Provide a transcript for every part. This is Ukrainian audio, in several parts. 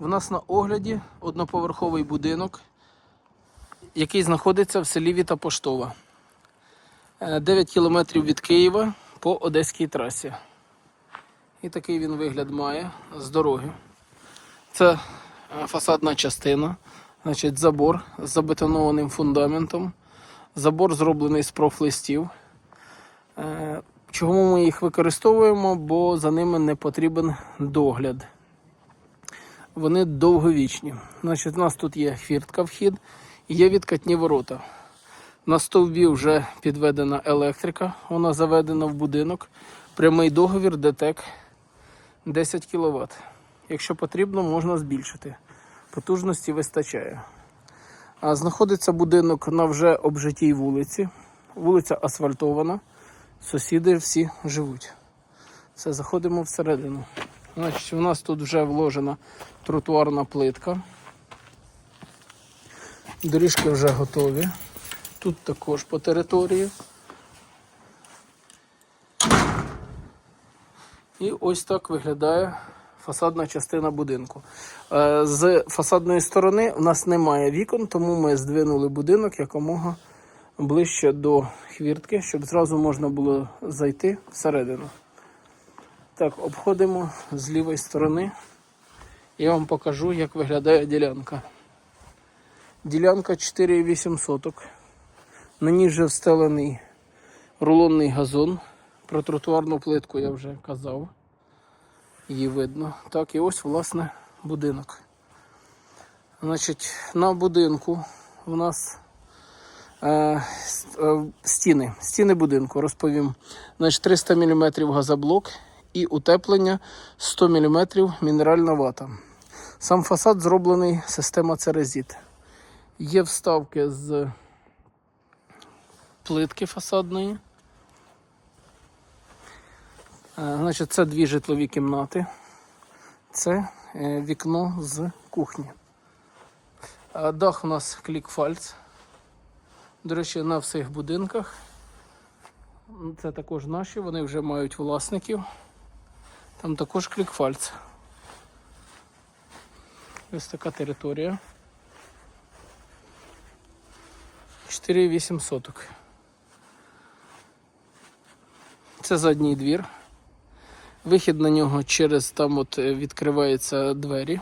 В нас на огляді одноповерховий будинок, який знаходиться в селі Віта Поштова. Е, 9 кілометрів від Києва по Одеській трасі. І такий він вигляд має з дороги. Це е, фасадна частина, значить забор з забетонованим фундаментом. Забор зроблений з профлистів. Е, Чому ми їх використовуємо? Бо за ними не потрібен догляд. Вони довговічні. Значить, у нас тут є хвіртка вхід і є відкатні ворота. На стовбі вже підведена електрика, вона заведена в будинок. Прямий договір ДТЕК 10 кВт. Якщо потрібно, можна збільшити. Потужності вистачає. А знаходиться будинок на вже обжитій вулиці. Вулиця асфальтована. Сусіди всі живуть. Все, заходимо всередину. Значить, у нас тут вже вложена тротуарна плитка. Доріжки вже готові. Тут також по території. І ось так виглядає фасадна частина будинку. Е, З фасадної сторони у нас немає вікон, тому ми здвинули будинок якомога ближче до хвіртки, щоб зразу можна було зайти всередину. Так, обходимо з лівої сторони. Я вам покажу, як виглядає ділянка. Ділянка 4,8 соток. На ній вже встелений рулонний газон. Про тротуарну плитку я вже казав. Її видно. Так, і ось, власне, будинок. Значить, на будинку у нас е, е, стіни. Стіни будинку, розповім. Значить, 300 мм газоблок і утеплення 100 мм мінеральна вата. Сам фасад зроблений система Церезіт. Є вставки з плитки фасадної. Е, Значить, це дві житлові кімнати. Це е, вікно з кухні. Дах у нас клікфальц. До речі, на всіх будинках. Це також наші, вони вже мають власників. Там також клікфальц. Ось така територія. 4,8 соток. Це задній двір. Вихід на нього через там от е, відкриваються двері.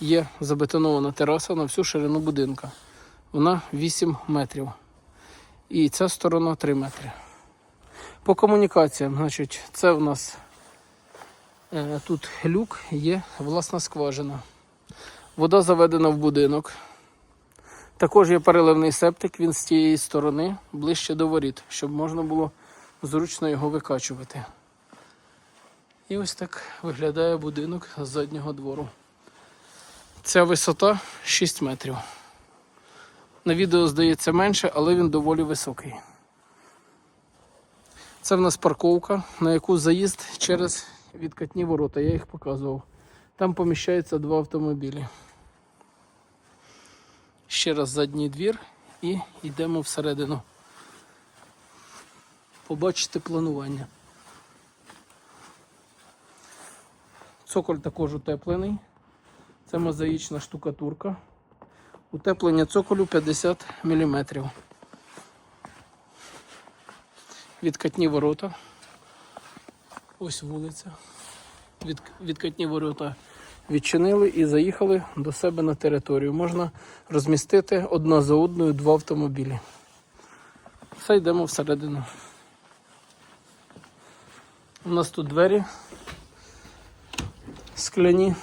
Є забетонована тераса на всю ширину будинка. Вона 8 метрів. І ця сторона 3 метри. По комунікаціям, значить, це в нас е, тут люк, є власна скважина. Вода заведена в будинок. Також є переливний септик, він з тієї сторони ближче до воріт, щоб можна було зручно його викачувати. І ось так виглядає будинок з заднього двору. Ця висота 6 метрів. На відео здається менше, але він доволі високий. Це в нас парковка, на яку заїзд через відкатні ворота. Я їх показував. Там поміщається два автомобілі. Ще раз задній двір і йдемо всередину. Побачити планування. Цоколь також утеплений. Це мозаїчна штукатурка. Утеплення цоколю 50 мм. Відкатні ворота. Ось вулиця. Від, відкатні ворота відчинили і заїхали до себе на територію. Можна розмістити одна за одною два автомобілі. Все йдемо всередину. У нас тут двері скляні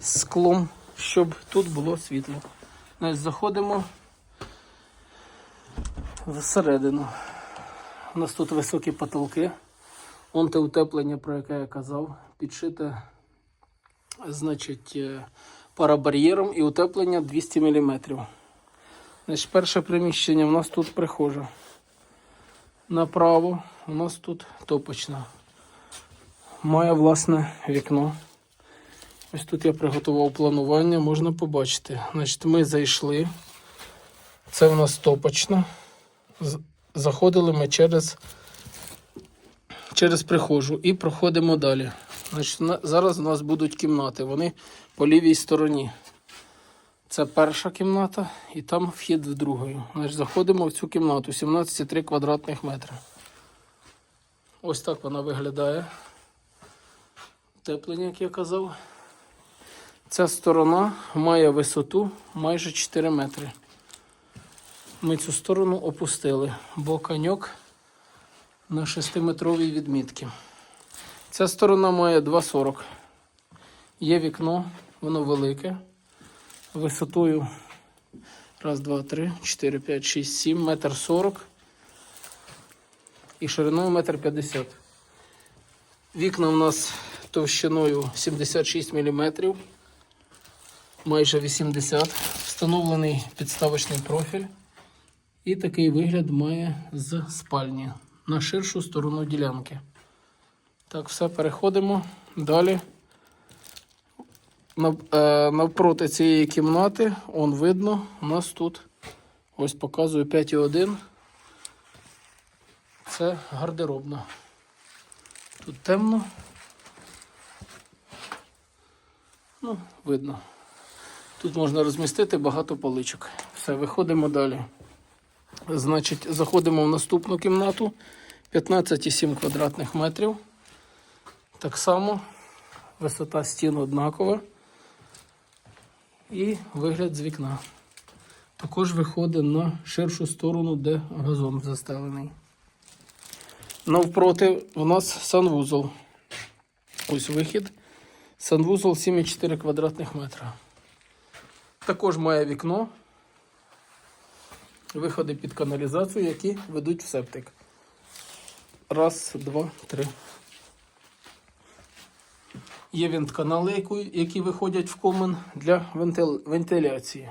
склом, щоб тут було світло. Значить, заходимо всередину. У нас тут високі потолки. Вон те утеплення, про яке я казав, підшите значить, е, парабар'єром і утеплення 200 мм. Значить, перше приміщення у нас тут прихожа. Направо у нас тут топочна. Має власне вікно. Ось тут я приготував планування, можна побачити. Значить, ми зайшли. Це у нас топочна. Заходили ми через, через прихожу і проходимо далі. Значить, зараз у нас будуть кімнати. Вони по лівій стороні. Це перша кімната, і там вхід в другу. Значить, заходимо в цю кімнату 17,3 квадратних метри. Ось так вона виглядає. Теплення, як я казав. Ця сторона має висоту майже 4 метри. Ми цю сторону опустили, бо коньок на 6-метровій відмітці. Ця сторона має 2,40. Є вікно, воно велике. Висотою раз, два, три, 4, 5, 6, 7, метр 40 і шириною метр 50. Вікна у нас товщиною 76 мм, майже 80 Встановлений підставочний профіль. І такий вигляд має з спальні на ширшу сторону ділянки. Так, все, переходимо далі. Е, Навпроти цієї кімнати, он видно, у нас тут ось показую 5,1. Це гардеробна. Тут темно. Ну, видно. Тут можна розмістити багато поличок. Все, виходимо далі. Значить, заходимо в наступну кімнату 15,7 квадратних метрів. Так само висота стін однакова. І вигляд з вікна. Також виходить на ширшу сторону, де газон застелений. Навпроти у нас санвузол. Ось вихід. Санвузол 7,4 квадратних метра. Також має вікно. Виходи під каналізацію, які ведуть в септик. Раз, два, три. Є вентканали, які- які виходять в комен для вентиляції.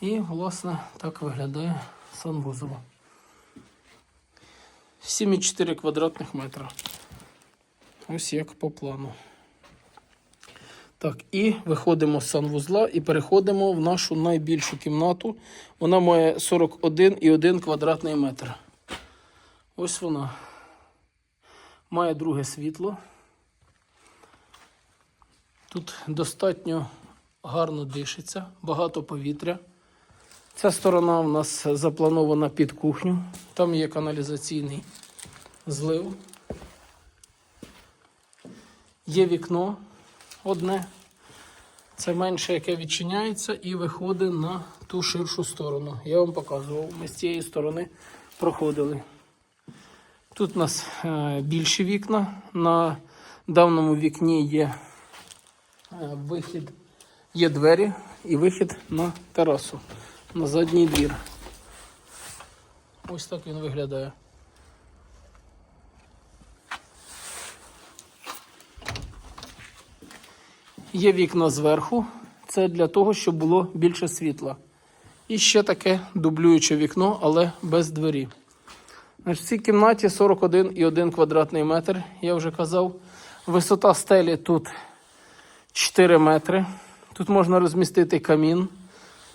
І, власне, так виглядає санвузол. 7,4 квадратних метра. Ось як по плану. Так, і виходимо з санвузла і переходимо в нашу найбільшу кімнату. Вона має 41,1 квадратний метр. Ось вона. Має друге світло. Тут достатньо гарно дишиться, багато повітря. Ця сторона у нас запланована під кухню. Там є каналізаційний злив. Є вікно одне. Це менше, яке відчиняється і виходить на ту ширшу сторону. Я вам показував. Ми з цієї сторони проходили. Тут у нас е, більші вікна. На давному вікні є е, вихід, є двері і вихід на терасу, на задній двір. Ось так він виглядає. Є вікна зверху. Це для того, щоб було більше світла. І ще таке дублююче вікно, але без двері. В цій кімнаті 41,1 квадратний метр, я вже казав. Висота стелі тут 4 метри. Тут можна розмістити камін,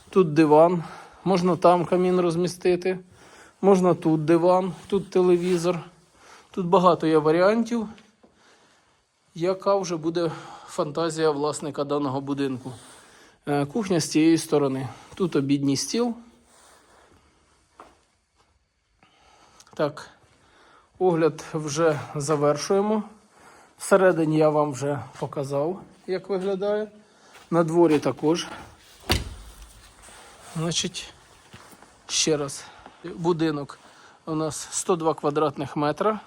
тут диван, можна там камін розмістити, можна тут диван, тут телевізор. Тут багато є варіантів, яка вже буде фантазія власника даного будинку. Е, Кухня з цієї сторони. Тут обідній стіл. Так, огляд вже завершуємо. Всередині я вам вже показав, як виглядає. На дворі також. Значить, ще раз, будинок у нас 102 квадратних метра.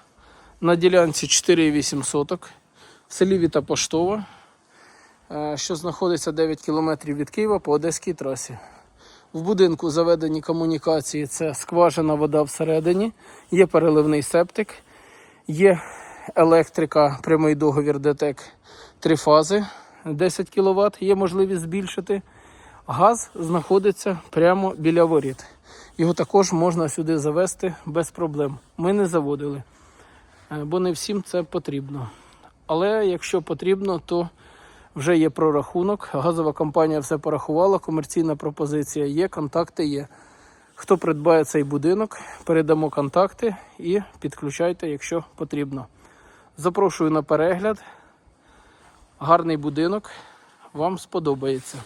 На ділянці 4,8 соток. В селі Віта Поштова, що знаходиться 9 кілометрів від Києва по Одеській трасі. В будинку заведені комунікації, це скважина вода всередині, є переливний септик, є електрика, прямий договір ДТЕК 3 фази 10 кВт, є можливість збільшити. Газ знаходиться прямо біля воріт. Його також можна сюди завести без проблем. Ми не заводили, е, бо не всім це потрібно. Але якщо потрібно, то вже є прорахунок. Газова компанія все порахувала, комерційна пропозиція є, контакти є. Хто придбає цей будинок, передамо контакти і підключайте, якщо потрібно. Запрошую на перегляд. Гарний будинок. Вам сподобається.